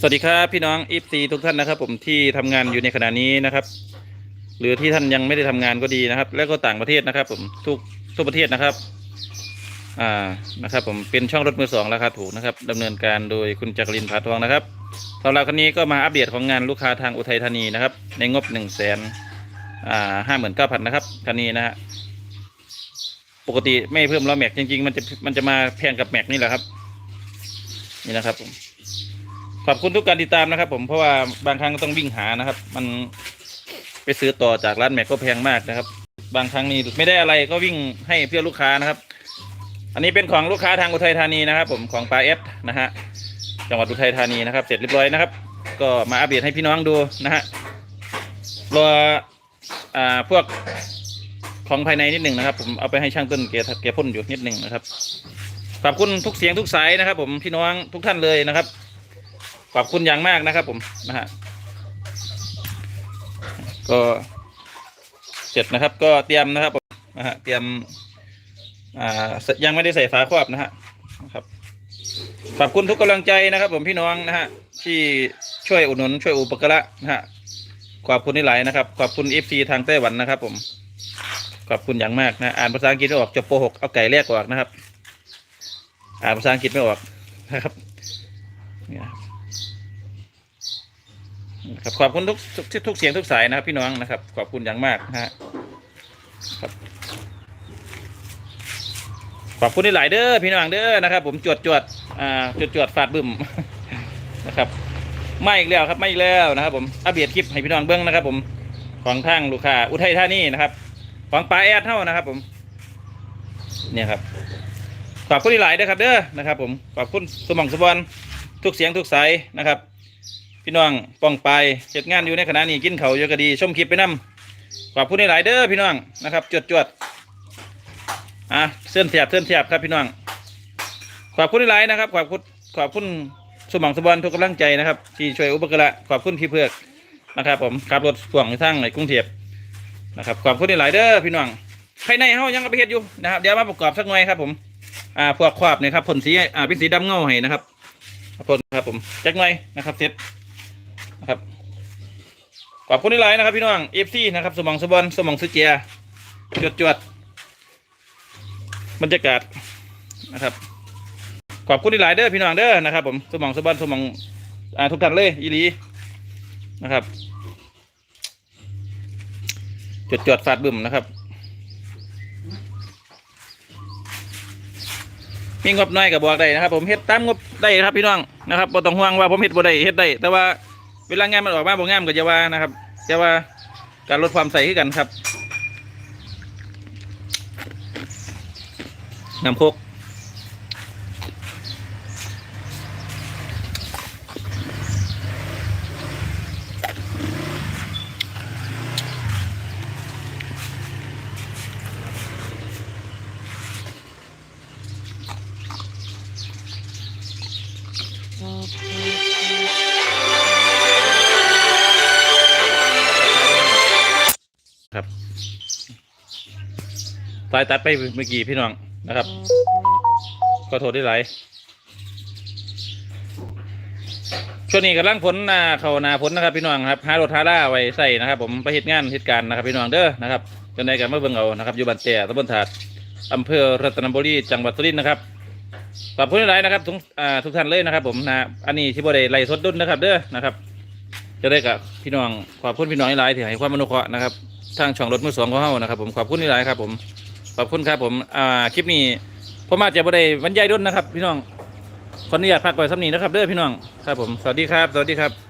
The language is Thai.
สวัสดีครับพี่น้องอีฟซีทุกท่านนะครับ ผมที่ทำงานอยู่ในขณะนี้นะครับ หรือที่ท่านยังไม่ได้ทำงานก็ดีนะครับ แล้วก็ต่างประเทศนะครับ ผมทุกทุกประเทศนะครับ อ่านะครับ ผมเป็นช่องรถมือสองราคาถูกนะครับดำเนินการโดยคุณจักรินผาทองนะครับสำหรับคันนี้ก็มาอัปเดตของงานลูกค้าทางอุทัยธานีนะครับ ในงบหนึ่งแสนอ่าห้าหมื่นเก้าพันนะครับคันนี้นะฮะปกติไม่เพิ่มล้อแม็กจริงๆ มันจะมันจะมาแพงกับแม็กนี่แหละครับ นี่นะครับผม ขอบคุณทุกการติดตามนะครับ ผมเพราะว่าบางครั้งก็ต้องวิ่งหานะครับ มันไปซื้อต่อจากร้านแม็กก็แพงมากนะครับ บางครั้งนี่ไม่ได้อะไรก็วิ่งให้เพื่อลูกค้านะครับ อันนี้เป็นของลูกค้าทางอุทัยธานีนะครับ ผมของปลาเอสนะฮะจังหวัดอุทัยธานีนะครับ เสร็จเรียบร้อยนะครับ ก็มาอัปเดตให้พี่น้องดูนะฮะรออ่าพวกของภายในนิดหนึ่งนะครับ ผมเอาไปให้ช่างต้นเกเกพ่นอยู่นิดหนึ่งนะครับขอบคุณทุกเสียงทุกสายนะครับ ผมพี่น้องทุกท่านเลยนะครับ ขอบคุณอย่างมากนะครับ ผมนะฮะก็เสร็จนะครับ ก็เตรียมนะครับผมนะฮะเตรียมอ่ายังไม่ได้ใส่ฝาครอบนะฮะนะครับขอบคุณทุกกำลังใจนะครับ ผมพี่น้องนะฮะที่ช่วยอุดหนุนช่วยอุปการะนะฮะขอบคุณที่หลายนะครับ ขอบคุณเอฟซีทางไต้หวันนะครับ ผมขอบคุณอย่างมากนะอ่านภาษาอังกฤษไม่ออกจบป .6 เอาไก่แรกออกนะครับ อ่านภาษาอังกฤษไม่ออกนะครับเนี่ย ครับขอบคุณทุกทุกทุกเสียงทุกสายนะครับ พี่น้องนะครับ ขอบคุณอย่างมากนะฮะครับขอบคุณที่หลายเด้อพี่น้องเด้อนะครับ ผมจวดจวดอ่าจวดจวดฟาดบึ้มนะครับไม่อีกแล้วครับไม่อีกแล้วนะครับ ผมอัปเดตคลิปให้พี่น้องเบิ้องนะครับ ผมของทางลูกค้าอุทัยธานีนะครับของปลาแอดเท่านะครับ ผม เนี่ยครับ ขอบคุณที่หลายเด้อครับ เด้อนะครับ ผมขอบคุณสมองสมบันทุกเสียงทุกสายนะครับ พี่น้องป้องไปเจ็ดงานอยู่ในขณะนี้กินเขาเยอะก็ดีชมคลิปไปนํขอบคุณหลายเด้อพี่น้องนะครับจวดจวดอะเส้นเสียบเส้นเสียบครับพี่น้องขอบคุณหลายนะครับขอบคุณขอบคุณสมองสมบันทุกกำลังใจนะครับที่ช่วยอุปการะขอบคุณพี่เพือกนะครับผมขับรถพ่วงในทางในกรุงเทพนะครับขอบคุณหลายเด้อพี่น้องภายในเฮายังเอาไปเฮ็ดอยู่นะครับเดี๋ยวมาประกอบสักหน่อยครับผมอ่าพวกครอบเนี่ยครับผลสีอ่าเป็นสีดำเงาให้นะครับผลครับผมจักหน่อยนะครับเสร็จ นะครับขอบคุณหลายๆนะครับพี่น้องเอฟซีนะครับ สมองสบันสมองสุเจียจวดจวดบรรยากาศนะครับ ขอบคุณที่หลายเด้อพี่น้องเด้อนะครับ ผมสมองสบันสมองอ่าทุกท่านเลยอีหลีนะครับจดจดฟาดบึ้มนะครับมีงบน้อยกับบอกได้นะครับ ผมเฮ็ดตามงบได้ครับพี่น้องนะครับบ่ต้องห่วงว่าผมเฮ็ดบ่ได้เฮ็ดได้แต่ว่า เวลางานมันออกมาบ่งามก็จะว่านะครับจะว่าการลดความใส่ขึ้นกันครับน้ำโคก สายตัดไปเมื่อกี้พี่น้องนะครับก็โทษได้หลายช่วงนี้กำลังฝนหนาเขานาฝนนะครับพี่น้องครับหารถหาล่าไว้ใส่นะครับ ผมไปเหตุงานเหตุการณ์นะครับพี่น้องเด้อนะครับจนได้กันเมื่อเบิ่งเอานะครับอยู่บ้านแต่ตำบลถาดอำเภอรัตนบุรีจังหวัดสุรินทร์นะครับขอบคุณหลายนะครับทุกทุกท่านเลยนะครับ ผมนะอันนี้ที่บริไล่สดดุนนะครับ เด้อนะครับ จะได้กับพี่น้องขอบคุณพี่น้องหลายที่ให้ความอนุเคราะห์นะครับทางช่องรถมือสองของเฮานะครับ ผมขอบคุณหลายครับผม ขอบคุณครับผมอ่าคลิปนี้ผมอาจจะบ่ได้บรรยายดุนนะครับ พี่น้องขออนุญาตพักไว้สักนีนะครับเด้อพี่น้องครับผมสวัสดีครับ สวัสดีครับ